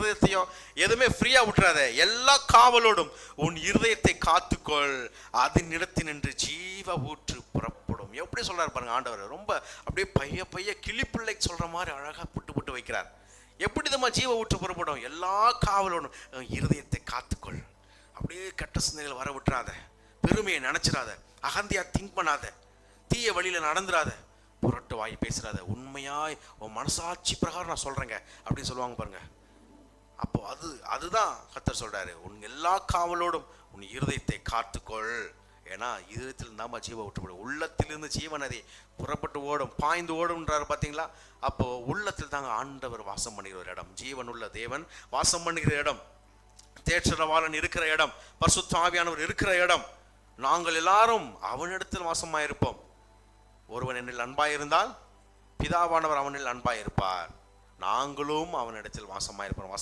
இருதயத்தையும் எதுவுமே ஃப்ரீயாக விட்டுறாத. எல்லா காவலோடும் உன் இருதயத்தை காத்துக்கொள். அதன் நின்று ஜீவ ஊற்று புறப்படும். எப்படி சொல்கிறார் பாருங்க ஆண்டவர். ரொம்ப அப்படியே பைய பைய கிளிப்பிள்ளை சொல்கிற மாதிரி அழகாக புட்டு புட்டு வைக்கிறார். எப்படி நம்ம ஜீவ ஊற்று புறப்படும்? எல்லா காவலோடும் உன் இருதயத்தை காத்துக்கொள். அப்படியே கெட்ட சிந்தனைகள் வர விட்டுறாத. பெருமையை நினச்சிடாத. அகந்தியாக திங்க் பண்ணாத. தீய வழியில நடந்துராத புரட்டு வாய் பேசுகிறாத உண்மையாய் உன் மனசாட்சி பிரகாரம் நான் சொல்கிறேங்க அப்படின்னு சொல்லுவாங்க பாருங்கள் அது அதுதான் கத்தர் சொல்கிறாரு உன் எல்லா காவலோடும் உன் இருதயத்தை காத்துக்கொள். ஏன்னா இருதயத்தில் நாம ஜீவ விட்டுப்படும் உள்ளத்திலிருந்து ஜீவநதி புறப்பட்டு ஓடும் பாய்ந்து ஓடும்ன்றாரு பார்த்தீங்களா அப்போ உள்ளத்தில் தாங்க ஆண்டவர் வாசம் பண்ணுகிற ஒரு இடம். ஜீவன் உள்ள தேவன் வாசம் பண்ணுகிற இடம். தேற்றரவாளன் இருக்கிற இடம். பரிசுத்த ஆவியானவர் இருக்கிற இடம். நாங்கள் எல்லாரும் அவனிடத்தில் வாசமாயிருப்போம். ஒருவன் என்னில் அன்பாயிருந்தால் பிதாவானவர் அவனில் அன்பாயிருப்பார். நாங்களும் அவனிடத்தில் வாசமாயிருப்போம். வாசம்